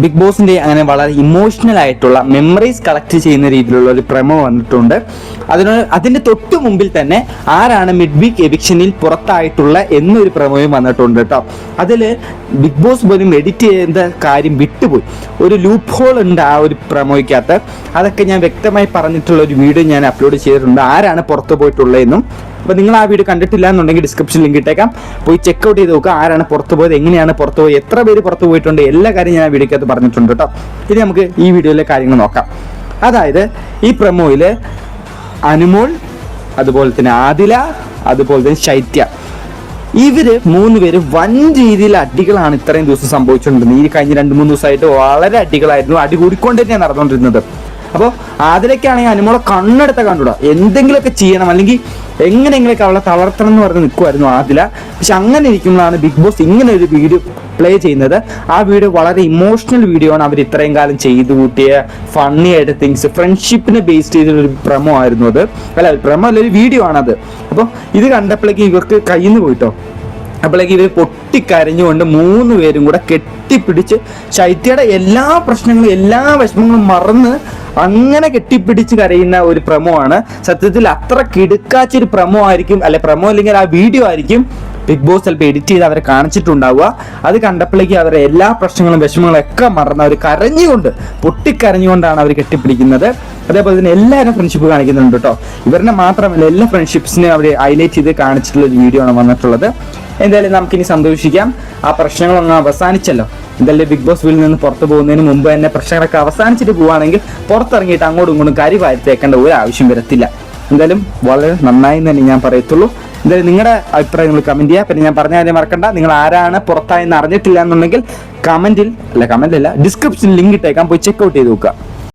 Big ബോസിന്റെ അങ്ങനെ വളരെ ഇമോഷണൽ ആയിട്ടുള്ള മെമ്മറീസ് കളക്ട് ചെയ്യുന്ന രീതിയിലുള്ള ഒരു പ്രമോ വന്നിട്ടുണ്ട്. അതിന് അതിന്റെ തൊട്ടു മുമ്പിൽ തന്നെ ആരാണ് മിഡ് വീക്ക് എവിക്ഷനിൽ പുറത്തായിട്ടുള്ള എന്നൊരു പ്രമോയും വന്നിട്ടുണ്ട് കേട്ടോ. അതിൽ ബിഗ് ബോസ് പോലും എഡിറ്റ് ചെയ്ത കാര്യം വിട്ടുപോയി. ഒരു ലൂപ്പ് ഹോൾ ഉണ്ട് ആ ഒരു പ്രമോയ്ക്കകത്ത്. അതൊക്കെ ഞാൻ വ്യക്തമായി പറഞ്ഞിട്ടുള്ള ഒരു വീഡിയോ ഞാൻ അപ്ലോഡ് ചെയ്തിട്ടുണ്ട്. ആരാണ് പുറത്തു പോയിട്ടുള്ളതെന്നും അപ്പോൾ നിങ്ങൾ ആ വീഡിയോ കണ്ടിട്ടില്ല എന്നുണ്ടെങ്കിൽ ഡിസ്ക്രിപ്ഷൻ ലിങ്ക് ഇട്ടേക്കാം. പോയി ചെക്ക് ഔട്ട് ചെയ്ത് നോക്കുക ആരാണ് പുറത്തു പോയത് എങ്ങനെയാണ് പുറത്തു പോയത് എത്ര പേര് പുറത്തു പോയിട്ടുണ്ട് എല്ലാ കാര്യം ഞാൻ വീഡിയോക്കകത്ത് പറഞ്ഞിട്ടുണ്ട് കേട്ടോ. ഇനി നമുക്ക് ഈ വീഡിയോയിലെ കാര്യങ്ങൾ നോക്കാം. അതായത് ഈ പ്രമോയിൽ അനുമോൾ അതുപോലെ തന്നെ ആദില അതുപോലെ തന്നെ ശൈത്യ. ഇവർ മൂന്ന് പേര് വൻ രീതിയിൽ അടികളാണ് ഇത്രയും ദിവസം സംഭവിച്ചുകൊണ്ടിരുന്നത്. ഈ കഴിഞ്ഞ രണ്ട് മൂന്ന് ദിവസമായിട്ട് വളരെ അടികളായിരുന്നു. അടി കൂടിക്കൊണ്ട് തന്നെയാണ് നടന്നുകൊണ്ടിരുന്നത്. അപ്പോൾ അതിലേക്കാണെങ്കിൽ അനുമോളെ കണ്ണെടുത്ത കണ്ടുകൂടാ? എന്തെങ്കിലുമൊക്കെ ചെയ്യണം. അല്ലെങ്കിൽ എങ്ങനെയെങ്കിലൊക്കെ അവളെ തളർത്തണം എന്ന് പറഞ്ഞ് നിൽക്കുമായിരുന്നു ആദില. പക്ഷെ അങ്ങനെ ഇരിക്കുമ്പോഴാണ് ബിഗ് ബോസ് ഇങ്ങനെ ഒരു വീഡിയോ പ്ലേ ചെയ്യുന്നത്. ആ വീഡിയോ വളരെ ഇമോഷണൽ വീഡിയോ ആണ്. അവർ ഇത്രയും കാലം ചെയ്തു കൂട്ടിയ ഫണ്ണി ആയിട്ട് തിങ്സ് ഫ്രണ്ട്ഷിപ്പിനെ ബേസ് ചെയ്തിട്ടുള്ള ചെയ്തൊരു പ്രമോ ആയിരുന്നു അത്. അല്ല പ്രമോ അല്ല ഒരു വീഡിയോ ആണത്. അപ്പോൾ ഇത് കണ്ടപ്പോഴേക്കും ഇവർക്ക് കയ്യിൽ നിന്ന് പോയിട്ടോ. അപ്പോഴേക്ക് ഇവർ പൊട്ടിക്കരഞ്ഞുകൊണ്ട് മൂന്ന് പേരും കൂടെ കെട്ടിപ്പിടിച്ച് ശൈത്യയുടെ എല്ലാ പ്രശ്നങ്ങളും എല്ലാ വിഷമങ്ങളും മറന്ന് അങ്ങനെ കെട്ടിപ്പിടിച്ച് കരയുന്ന ഒരു പ്രമോ ആണ് സത്യത്തിൽ അത്ര കിടുക്കാച്ചൊരു പ്രമോ ആയിരിക്കും അല്ലെ പ്രമോ അല്ലെങ്കിൽ ആ വീഡിയോ ആയിരിക്കും ബിഗ് ബോസ് ചിലപ്പോൾ എഡിറ്റ് ചെയ്ത് അവരെ കാണിച്ചിട്ടുണ്ടാവുക. അത് കണ്ടപ്പോഴേക്കും അവരെ എല്ലാ പ്രശ്നങ്ങളും വിഷമങ്ങളും ഒക്കെ മറന്ന് അവർ കരഞ്ഞുകൊണ്ട് പൊട്ടിക്കരഞ്ഞുകൊണ്ടാണ് അവർ കെട്ടിപ്പിടിക്കുന്നത്. അതേപോലെ തന്നെ എല്ലാവരും ഫ്രണ്ട്ഷിപ്പ് കാണിക്കുന്നുണ്ട് കേട്ടോ. ഇവരുടെ മാത്രമല്ല എല്ലാ ഫ്രണ്ട്ഷിപ്സിനെ അവർ ഹൈലൈറ്റ് ചെയ്ത് കാണിച്ചിട്ടുള്ള ഒരു വീഡിയോ ആണ് വന്നിട്ടുള്ളത്. എന്തായാലും നമുക്കിനി സന്തോഷിക്കാം. ആ പ്രശ്നങ്ങളൊന്നും അവസാനിച്ചല്ലോ. എന്തായാലും ബിഗ് ബോസ് വീട്ടിൽ നിന്ന് പുറത്തു പോകുന്നതിന് മുമ്പ് തന്നെ പ്രശ്നങ്ങളൊക്കെ അവസാനിച്ചിട്ട് പോവുകയാണെങ്കിൽ പുറത്തിറങ്ങിയിട്ട് അങ്ങോട്ടും ഇങ്ങോട്ടും കരി വാരിത്തേക്കേണ്ട ഒരു ആവശ്യം വരത്തില്ല. എന്തായാലും വളരെ നന്നായി തന്നെ ഞാൻ പറയത്തുള്ളൂ. എന്തായാലും നിങ്ങളുടെ അഭിപ്രായം നിങ്ങൾ കമന്റ് ചെയ്യുക. പിന്നെ ഞാൻ പറഞ്ഞ കാര്യം മറക്കണ്ട. നിങ്ങൾ ആരാണ് പുറത്തായെന്ന് അറിഞ്ഞിട്ടില്ല എന്നുണ്ടെങ്കിൽ കമന്റിൽ അല്ല കമന്റ് അല്ല ഡിസ്ക്രിപ്ഷനിൽ ലിങ്ക് ഇട്ടേക്കാൻ പോയി ചെക്ക് ഔട്ട് ചെയ്ത് നോക്കുക.